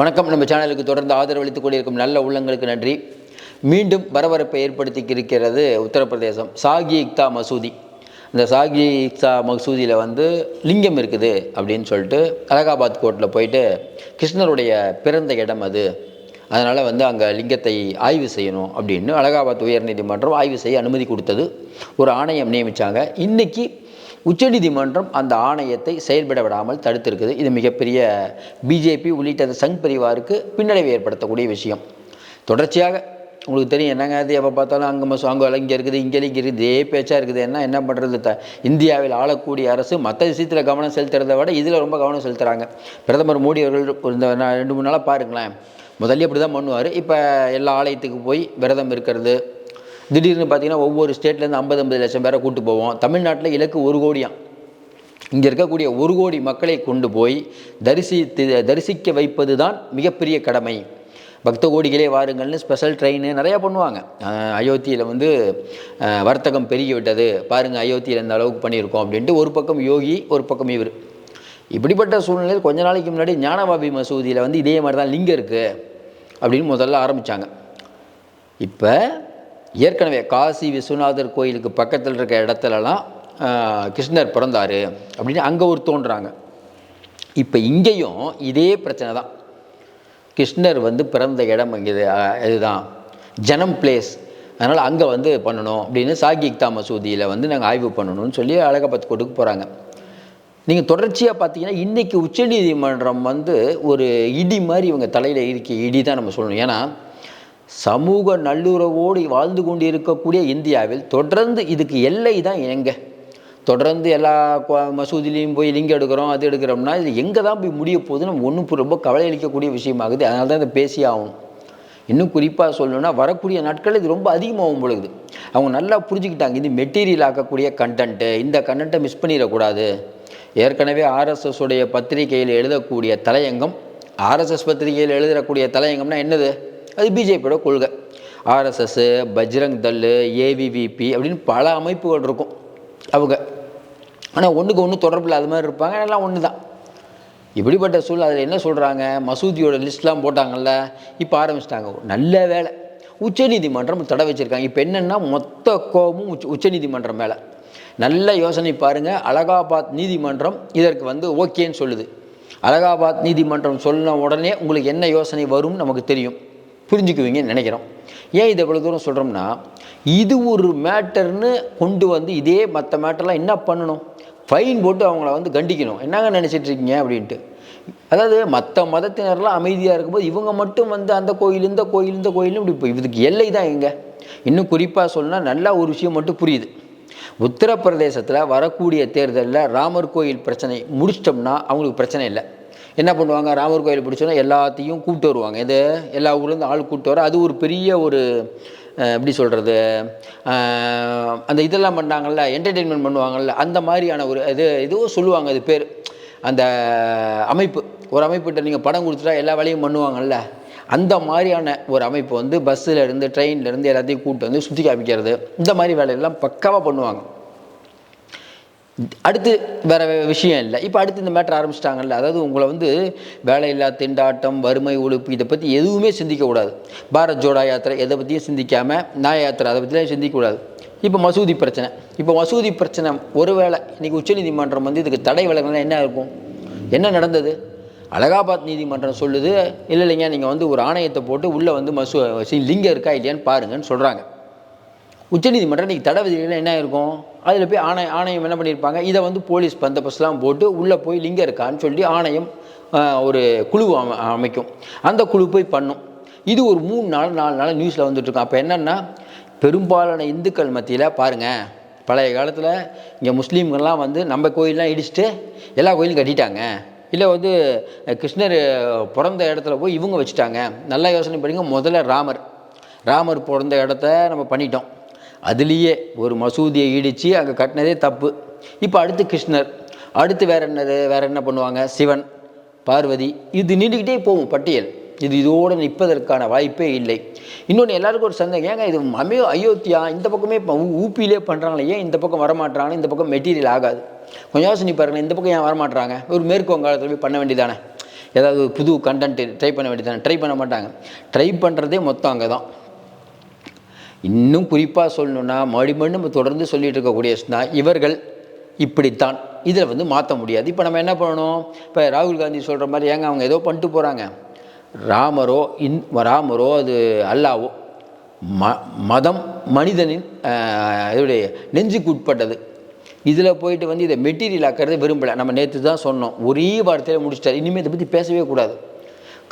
வணக்கம். நம்ம சேனலுக்கு தொடர்ந்து ஆதரவளித்துக் கொண்டிருக்கும் நல்ல உள்ளங்களுக்கு நன்றி. மீண்டும் பரபரப்பை ஏற்படுத்தி இருக்கிறது உத்தரப்பிரதேசம். சாகி இக்தா மசூதி. இந்த சாகி இக்தா மசூதியில் வந்து லிங்கம் இருக்குது அப்படின்னு சொல்லிட்டு அலகாபாத் கோர்ட்டில் போயிட்டு கிருஷ்ணருடைய பிறந்த இடம் அது. அதனால் வந்து அங்கே லிங்கத்தை ஆய்வு செய்யணும் அப்படின்னு அலகாபாத் உயர்நீதிமன்றம் ஆய்வு செய்ய அனுமதி கொடுத்தது. ஒரு ஆணையம் நியமித்தாங்க இன்றைக்கி உச்சநீதிமன்றம் அந்த ஆணையத்தை செயல்பட விடாமல் தடுத்திருக்குது. இது மிகப்பெரிய பிஜேபி உள்ளிட்ட அந்த சங் பரிவாருக்கு பின்னடைவை ஏற்படுத்தக்கூடிய விஷயம். தொடர்ச்சியாக உங்களுக்கு தெரியும் என்னங்க அது எப்போ பார்த்தாலும் அங்கே மசு அங்கே இங்கே இருக்குது இங்கே இங்கே இருக்குது இதே பேச்சாக இருக்குது. என்ன என்ன பண்ணுறது த இந்தியாவில் ஆளக்கூடிய அரசு மற்ற விஷயத்தில் கவனம் செலுத்துறதை விட இதில் ரொம்ப கவனம் செலுத்துகிறாங்க பிரதமர் மோடி அவர்கள் இந்த ரெண்டு மூணு நாளாக பாருங்களேன். முதல்ல இப்படி தான் பண்ணுவார். இப்போ எல்லா ஆலயத்துக்கு போய் விரதம் இருக்கிறது திடீர்னு பார்த்தீங்கன்னா ஒவ்வொரு ஸ்டேட்லேருந்து ஐம்பது ஐம்பது லட்சம் பேரை கூட்டு போவோம். தமிழ்நாட்டில் இலக்கு ஒரு கோடியாம். இங்கே இருக்கக்கூடிய ஒரு கோடி மக்களை கொண்டு போய் தரிசித்து தரிசிக்க வைப்பது தான் மிகப்பெரிய கடமை. பக்த கோடிகளே வாருங்கள்னு ஸ்பெஷல் ட்ரெயின் நிறையா பண்ணுவாங்க. அயோத்தியில் வந்து வர்த்தகம் பெருகி விட்டது பாருங்கள் அயோத்தியில் இந்த அளவுக்கு பண்ணியிருக்கோம் அப்படின்ட்டு ஒரு பக்கம் யோகி ஒரு பக்கம் இவர். இப்படிப்பட்ட சூழ்நிலையில் கொஞ்ச நாளைக்கு முன்னாடி ஞானபாபி மசூதியில் வந்து இதே மாதிரி தான் லிங்கம் இருக்குது அப்படின்னு முதல்ல ஆரம்பித்தாங்க இப்போ ஏற்கனவே காசி விஸ்வநாதர் கோயிலுக்கு பக்கத்தில் இருக்க இடத்துலலாம் கிருஷ்ணர் பிறந்தார் அப்படின்னு அங்கே ஒரு தோன்றுறாங்க இப்போ இங்கேயும் இதே பிரச்சனை தான். கிருஷ்ணர் வந்து பிறந்த இடம் இங்கே இது இதுதான். ஜனம் பிளேஸ் அதனால் அங்கே வந்து பண்ணணும் அப்படின்னு சாகிக்தா மசூதியில் வந்து நாங்கள் ஆய்வு பண்ணணும்னு சொல்லி அழகப்பத் கோட்டுக்கு போகிறாங்க நீங்கள் தொடர்ச்சியாக பார்த்தீங்கன்னா இன்றைக்கி உச்சநீதிமன்றம் வந்து ஒரு இடி மாதிரி இவங்க தலையில் இருக்க. இடி தான் நம்ம சொல்லணும். ஏன்னா சமூக நல்லுறவோடு வாழ்ந்து கொண்டு இருக்கக்கூடிய இந்தியாவில் தொடர்ந்து இதுக்கு எல்லை தான் எங்கே? தொடர்ந்து எல்லா மசூதிலையும் போய் லிங்கம் எடுக்கிறோம் அது எடுக்கிறோம்னா இது எங்கே தான் போய் முடிய போகுதுன்னு நம்ம ஒன்றும் ரொம்ப கவலை அளிக்கக்கூடிய விஷயமாகுது. அதனால தான் இதை பேசி ஆகணும். இன்னும் குறிப்பாக சொல்லணும்னா வரக்கூடிய நாட்கள் இது ரொம்ப அதிகமாகும் பொழுது. அவங்க நல்லா புரிஞ்சுக்கிட்டாங்க. இது மெட்டீரியல் ஆக்கக்கூடிய கண்டென்ட்டு இந்த கண்டென்ட்டை மிஸ் பண்ணிடக்கூடாது. ஏற்கனவே ஆர்எஸ்எஸ் உடைய பத்திரிகையில் எழுதக்கூடிய தலையங்கம் ஆர்எஸ்எஸ் பத்திரிகையில் எழுதக்கூடிய தலையங்கம்னா என்னது? அது பிஜேபியோட கொள்கை. ஆர்எஸ்எஸ் பஜ்ரங் தல் ஏவிவிபி அப்படின்னு பல அமைப்புகள் இருக்கும் அவங்க. ஆனால் ஒன்றுக்கு ஒன்று தொடர்பு அது மாதிரி இருப்பாங்க. எல்லாம் ஒன்று தான் இப்படிப்பட்ட சூழல் அதில் என்ன சொல்கிறாங்க மசூதியோட லிஸ்ட்லாம் போட்டாங்கல்ல இப்போ ஆரம்பிச்சிட்டாங்க. நல்ல வேலை. உச்சநீதிமன்றம் தடை வச்சுருக்காங்க. இப்போ என்னென்னா மொத்த கோபமும் உச்ச உச்சநீதிமன்றம் மேலே. நல்ல யோசனை பாருங்கள் அலகாபாத் நீதிமன்றம் இதற்கு வந்து ஓகேன்னு சொல்லுது. அலகாபாத் நீதிமன்றம் சொன்ன உடனே உங்களுக்கு என்ன யோசனை வரும்னு நமக்கு தெரியும். புரிஞ்சுக்குவீங்கன்னு நினைக்கிறோம். ஏன் இது இவ்வளோ தூரம் சொல்கிறோம்னா இது ஒரு மேட்டர்னு கொண்டு வந்து இதே மற்ற மேட்டர்லாம் என்ன பண்ணணும்? ஃபைன் போட்டு அவங்கள வந்து கண்டிக்கணும். என்னங்க நினச்சிட்டு இருக்கீங்க அப்படின்ட்டு. அதாவது மற்ற மதத்தினர்லாம் அமைதியாக இருக்கும்போது இவங்க மட்டும் வந்து அந்த கோயில் இந்த கோயில் இந்த கோயிலும் இப்படி இப்போ இதுக்கு எல்லை தான் எங்கே இன்னும் குறிப்பாக சொல்லணும்னா நல்லா ஒரு விஷயம் மட்டும் புரியுது. உத்தரப்பிரதேசத்தில் வரக்கூடிய தேர்தலில் ராமர் கோயில் பிரச்சனை முடிச்சிட்டோம்னா அவங்களுக்கு பிரச்சனை இல்லை. என்ன பண்ணுவாங்க? ராமர் கோயில் பிடிச்சோன்னா எல்லாத்தையும் கூப்பிட்டு வருவாங்க. இது எல்லா ஊர்லேருந்து ஆள் கூப்பிட்டு வர அது ஒரு பெரிய ஒரு எப்படி சொல்கிறது அந்த இதெல்லாம் பண்ணாங்கல்ல என்டர்டெயின்மெண்ட் பண்ணுவாங்கள்ல அந்த மாதிரியான ஒரு இது இதுவும் சொல்லுவாங்க அது பேர். அந்த அமைப்பு. ஒரு அமைப்புகிட்ட நீங்கள் படம் கொடுத்துட்டா எல்லா வேலையும் பண்ணுவாங்கள்ல அந்த மாதிரியான ஒரு அமைப்பு வந்து பஸ்ஸில் இருந்து ட்ரெயின்ல இருந்து எல்லாத்தையும் கூப்பிட்டு வந்து சுற்றி காமிக்கிறது. இந்த மாதிரி வேலையெல்லாம் பக்காவாக பண்ணுவாங்க. அடுத்து வேறு விஷயம் இல்லை. இப்போ அடுத்து இந்த மேட்டர் ஆரம்பிச்சிட்டாங்கல்ல அதாவது உங்களை வந்து வேலையில்லா திண்டாட்டம் வறுமை ஒழிப்பு இதை பற்றி எதுவுமே சிந்திக்கக்கூடாது பாரத் ஜோடா யாத்திரை எதை பற்றியும் சிந்திக்காமல் நாய யாத்திரை அதை பற்றிலாம் சிந்திக்கக்கூடாது இப்போ மசூதி பிரச்சனை. இப்போ மசூதி பிரச்சனை ஒருவேளை இன்றைக்கி உச்சநீதிமன்றம் வந்து இதுக்கு தடை விலகினா என்ன இருக்கும்? என்ன நடந்தது? அலகாபாத் நீதிமன்றம் சொல்லுது இல்லை இல்லைங்க நீங்கள் வந்து ஒரு ஆணையத்தை போட்டு உள்ளே வந்து மசூ லிங்கம் இருக்கா இல்லையான்னு பாருங்கன்னு சொல்கிறாங்க உச்சநீதிமன்றம் இன்றைக்கி தடை விதிகள் என்ன இருக்கும்? அதில் போய் ஆணை ஆணையம் என்ன பண்ணியிருப்பாங்க? இதை வந்து போலீஸ் பந்தபஸ்லாம் போட்டு உள்ளே போய் லிங்கம் இருக்கான்னு சொல்லி ஆணையம் ஒரு குழு அமைக்கும். அந்த குழு போய் பண்ணும். இது ஒரு மூணு நாள் நாலு நாள் நியூஸில் வந்துட்டுருக்கோம் அப்போ என்னென்னா பெரும்பாலான இந்துக்கள் மத்தியில் பாருங்கள் பழைய காலத்தில் இங்கே முஸ்லீம்கள்லாம் வந்து நம்ம கோயிலெலாம் இடிச்சுட்டு எல்லா கோயிலும் கட்டிட்டாங்க. இல்லை வந்து கிருஷ்ணர் பிறந்த இடத்துல போய் இவங்க வச்சுட்டாங்க. நல்லா யோசனை பண்ணுங்க முதல்ல ராமர். ராமர் பிறந்த இடத்த நம்ம பண்ணிட்டோம். அதுலேயே ஒரு மசூதியை இடித்து அங்கே கட்டினதே தப்பு. இப்போ அடுத்து கிருஷ்ணர். அடுத்து வேற என்னது? வேற என்ன பண்ணுவாங்க? சிவன் பார்வதி. இது நீண்டுக்கிட்டே போகும் பட்டியல். இது இதோடு நிற்பதற்கான வாய்ப்பே இல்லை. இன்னொன்று எல்லாருக்கும் ஒரு சந்தேகம். ஏங்க இது அமே அயோத்தியா? இந்த பக்கமே இப்போ ஊப்பியிலே பண்ணுறாங்களே ஏன் இந்த பக்கம் வரமாட்றாங்க? இந்த பக்கம் மெட்டீரியல் ஆகாது. கொஞ்சம் யோசனை பாருங்கள் இந்த பக்கம் ஏன் வரமாட்றாங்க? ஒரு மேற்கு வங்காளத்தில் போய் பண்ண வேண்டியதானே? ஏதாவது புது கண்டென்ட் ட்ரை பண்ண வேண்டியதானே? ட்ரை பண்ண மாட்டாங்க. ட்ரை பண்ணுறதே மொத்தம் அங்கே தான் இன்னும் குறிப்பாக சொல்லணுன்னா மறுபடியும் நம்ம தொடர்ந்து சொல்லிட்டு இருக்கக்கூடிய இவர்கள் இப்படித்தான். இதில் வந்து மாற்ற முடியாது. இப்போ நம்ம என்ன பண்ணணும்? இப்போ ராகுல் காந்தி சொல்கிற மாதிரி ஏங்க அவங்க ஏதோ பண்ணிட்டு போகிறாங்க ராமரோ இன் ராமரோ அது அல்லாவோ ம மதம் மனிதனின் இதோடைய நெஞ்சுக்கு உட்பட்டது. இதில் போயிட்டு வந்து இதை மெட்டீரியல் ஆக்கிறது விரும்பலை. நம்ம நேற்று தான் சொன்னோம். ஒரே வார்த்தையில் முடிச்சிட்டார். இனிமேல் இதை பற்றி பேசவே கூடாது.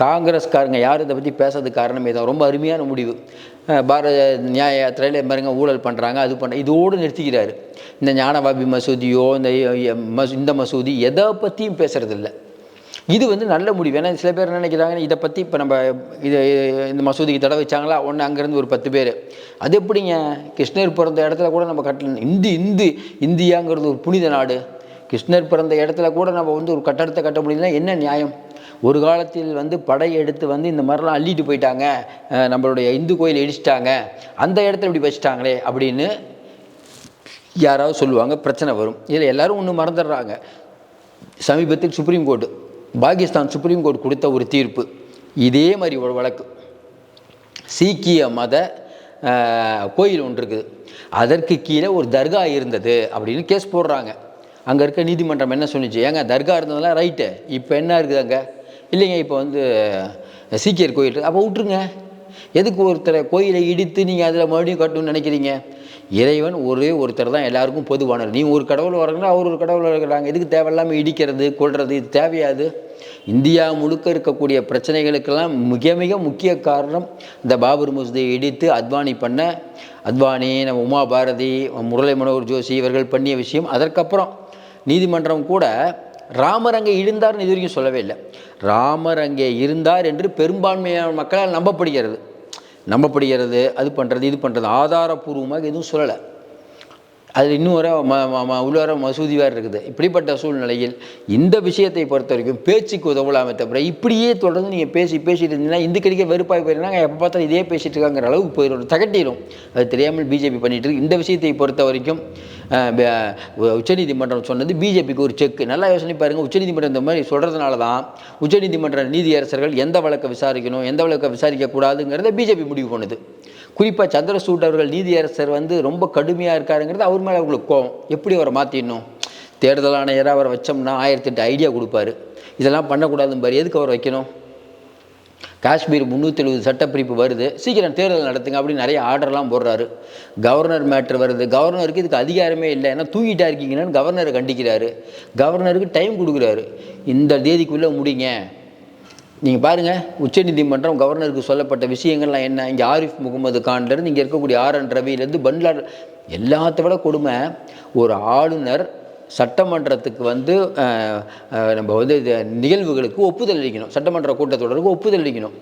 காங்கிரஸ்காரங்க யார் இதை பற்றி பேசுறதுக்கு காரணமே தான் ரொம்ப அருமையான முடிவு. பாரத நியாய யாத்திரையில் பாருங்க ஊழல் பண்ணுறாங்க அது பண்ண இதோடு நிறுத்திக்கிறாரு. இந்த ஞானவாபி மசூதியோ இந்த இந்த மசூதி எதை பற்றியும் பேசுறதில்ல. இது வந்து நல்ல முடிவு. ஏன்னா சில பேர் நினைக்கிறாங்க இதை பற்றி இப்போ நம்ம இது இந்த மசூதிக்கு தடை வச்சாங்களா? ஒன்று அங்கேருந்து ஒரு பத்து பேர். அது எப்படிங்க? கிருஷ்ணர் பிறந்த இடத்துல கூட நம்ம கட்டல இந்து இந்து இந்தியாங்கிறது ஒரு புனித நாடு. கிருஷ்ணர் பிறந்த இடத்துல கூட நம்ம வந்து ஒரு கட்டடத்தை கட்ட முடியலன்னா என்ன நியாயம்? ஒரு காலத்தில் வந்து படை எடுத்து வந்து இந்த மாதிரிலாம் அள்ளிட்டு போயிட்டாங்க. நம்மளுடைய இந்து கோயில் இடிச்சிட்டாங்க. அந்த இடத்துல இப்படி வச்சுட்டாங்களே அப்படின்னு யாராவது சொல்லுவாங்க பிரச்சனை வரும். இதில் எல்லாரும் ஒன்று மறந்துடுறாங்க. சமீபத்தில் supreme court Pakistan supreme court கொடுத்த ஒரு தீர்ப்பு. இதே மாதிரி ஒரு வழக்கு. சீக்கிய மத கோயில் ஒன்று இருக்குது. அதற்கு கீழே ஒரு தர்கா இருந்தது அப்படின்னு கேஸ் போடுறாங்க. அங்கே இருக்க நீதிமன்றம் என்ன சொன்னிச்சு ஏங்க தர்கா இருந்ததெல்லாம் ரைட்டு இப்போ என்ன இருக்குது அங்கே? இல்லைங்க இப்போ வந்து சீக்கியர் கோயில் அப்போ விட்ருங்க எதுக்கு ஒருத்தரை கோயிலை இடித்து நீங்கள் அதில் மறுபடியும் கட்டணும்னு நினைக்கிறீங்க? இறைவன் ஒரே ஒருத்தர் தான் எல்லாருக்கும் பொதுவானவர். நீங்கள் ஒரு கடவுள் வரீங்கன்னா அவர் ஒரு கடவுள் இருக்கிறாங்க எதுக்கு தேவையில்லாமல் இடிக்கிறது கொள்வது இது தேவையாது இந்தியா முழுக்க இருக்கக்கூடிய பிரச்சனைகளுக்கெல்லாம் மிக மிக முக்கிய காரணம் இந்த பாபர் மசூதியை இடித்து அத்வானி பண்ண அத்வானி நம்ம உமா பாரதி முரளி மனோகர் ஜோஷி இவர்கள் பண்ணிய விஷயம். அதற்கப்புறம் நீதிமன்றம் கூட ராமர் அங்கே இருந்தார்னு இது வரைக்கும் சொல்லவே இல்லை. ராமர் அங்கே இருந்தார் என்று பெரும்பான்மையான மக்களால் நம்பப்படுகிறது. நம்பப்படுகிறது அது பண்ணுறது இது பண்ணுறது ஆதாரபூர்வமாக எதுவும் சொல்லலை. அதில் இன்னும் வர உள்ளார மசூதி வேறு இருக்குது. இப்படிப்பட்ட சூழ்நிலையில் இந்த விஷயத்தை பொறுத்த வரைக்கும் பேச்சுக்கு உதவலாமே தவிர இப்படியே தொடர்ந்து நீங்கள் பேசி பேசிட்டு இருந்தீங்கன்னா இந்த கடிக்க வெறுப்பாகி போயிருந்தாங்க எப்போ பார்த்தாலும் இதே பேசிட்டு இருக்காங்கிற அளவுக்கு போயிடும் தகட்டிடும். அது தெரியாமல் பிஜேபி பண்ணிட்டு இருக்கு. இந்த விஷயத்தை பொறுத்த வரைக்கும் உச்சநீதிமன்றம் சொன்னது பிஜேபிக்கு ஒரு செக். நல்லா யோசனை பாருங்கள் உச்சநீதிமன்றம் இந்த மாதிரி சொல்கிறதுனால தான் உச்சநீதிமன்ற நீதியரசர்கள் எந்த வழக்கை விசாரிக்கணும் எந்த வழக்கை விசாரிக்கக்கூடாதுங்கிறத பிஜேபி முடிவு பண்ணுது. குறிப்பாக சந்திரசூட் அவர்கள் நீதியரசர் வந்து ரொம்ப கடுமையாக இருக்காருங்கிறது அவர் மேலே அவங்களுக்கு கோவம் எப்படி அவரை மாற்றிடணும் தேர்தல் ஆணையராக அவரை வச்சோம்னா ஆயிரத்தி எட்டு ஐடியா கொடுப்பாரு. இதெல்லாம் பண்ணக்கூடாதுன்னு பாரு. எதுக்கு அவர் வைக்கணும்? காஷ்மீர் முந்நூற்றி எழுபது சட்டப்பிரிப்பு வருது. சீக்கிரம் தேர்தல் நடத்துங்க அப்படின்னு நிறைய ஆர்டர்லாம் போடுறாரு. கவர்னர் மேட்ரு வருது. கவர்னருக்கு இதுக்கு அதிகாரமே இல்லை. ஏன்னா தூங்கிட்டா இருக்கீங்கன்னு கவர்னரை கண்டிக்கிறாரு. கவர்னருக்கு டைம் கொடுக்குறாரு. இந்த தேதிக்குள்ளே முடிங்க. நீங்கள் பாருங்கள் உச்சநீதிமன்றம் கவர்னருக்கு சொல்லப்பட்ட விஷயங்கள்லாம் என்ன? இங்கே ஆரிஃப் முகமது கான்லேருந்து இங்கே இருக்கக்கூடிய ஆர் என் ரவியிலேருந்து பன்லார் எல்லாத்த விட கொடுமை. ஒரு ஆளுநர் சட்டமன்றத்துக்கு வந்து நம்ம வந்து நிகழ்வுகளுக்கு ஒப்புதல் அளிக்கணும். சட்டமன்ற கூட்டத்தொடருக்கு ஒப்புதல் அளிக்கணும்.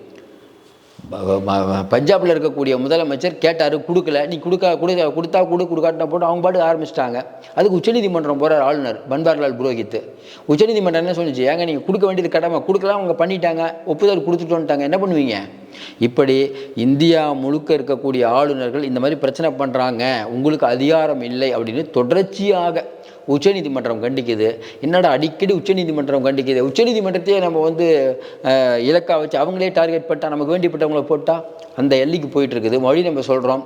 பஞ்சாபில் இருக்கக்கூடிய முதலமைச்சர் கேட்டார் கொடுக்கல. நீ கொடுக்க கொடுக்க கொடுத்தா கொடு கொடுக்காட்டினா போட்டு அவங்க பாட்டு ஆரம்பிச்சிட்டாங்க. அதுக்கு உச்சநீதிமன்றம் போகிறார் ஆளுநர் பன்வாரிலால் புரோஹித் உச்சநீதிமன்றம் என்ன சொல்லுச்சு? ஏங்க நீங்கள் கொடுக்க வேண்டியது கடமை கொடுக்கலாம் அவங்க பண்ணிட்டாங்க ஒப்புதல் கொடுத்துட்டு வந்துட்டாங்க என்ன பண்ணுவீங்க? இப்படி இந்தியா முழுக்க இருக்கக்கூடிய ஆளுநர்கள் இந்த மாதிரி பிரச்சனை பண்ணுறாங்க உங்களுக்கு அதிகாரம் இல்லை அப்படின்னு தொடர்ச்சியாக உச்சநீதிமன்றம் கண்டிக்குது. என்னடா அடிக்கடி உச்சநீதிமன்றம் கண்டிக்குது? உச்சநீதிமன்றத்தையே நம்ம வந்து இலக்காக இலக்கா வச்சு அவங்களே டார்கெட் பண்ணிட்டா நமக்கு வேண்டிப்பட்டவங்களை போட்டால் அந்த எல்லைக்கு போயிட்டு இருக்குது. மறுபடியும் நம்ம சொல்கிறோம்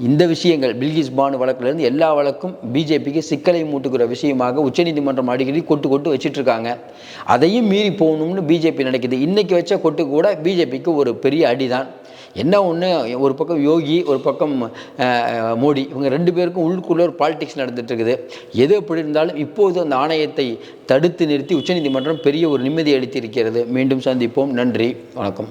இந்த விஷயங்கள் பில்கிஸ் பானு வழக்குலேருந்து எல்லா வழக்கும் பிஜேபிக்கு சிக்கலை மூட்டுகிற விஷயமாக உச்சநீதிமன்றம் அடிக்கடி கொட்டு கொட்டு வச்சிட்ருக்காங்க. அதையும் மீறி போகணும்னு பிஜேபி நினைக்குது. இன்றைக்கி வச்ச கொட்டு கூட பிஜேபிக்கு ஒரு பெரிய அடிதான். என்ன ஒன்று ஒரு பக்கம் யோகி ஒரு பக்கம் மோடி இவங்க ரெண்டு பேருக்கும் உள்ளுக்குள்ளே ஒரு பாலிடிக்ஸ் நடந்துகிட்ருக்குது எது எப்படி இருந்தாலும் இப்போது அந்த ஆணையத்தை தடுத்து நிறுத்தி உச்சநீதிமன்றம் பெரிய ஒரு நிம்மதி அளித்திருக்கிறது. மீண்டும் சந்திப்போம். நன்றி. வணக்கம்.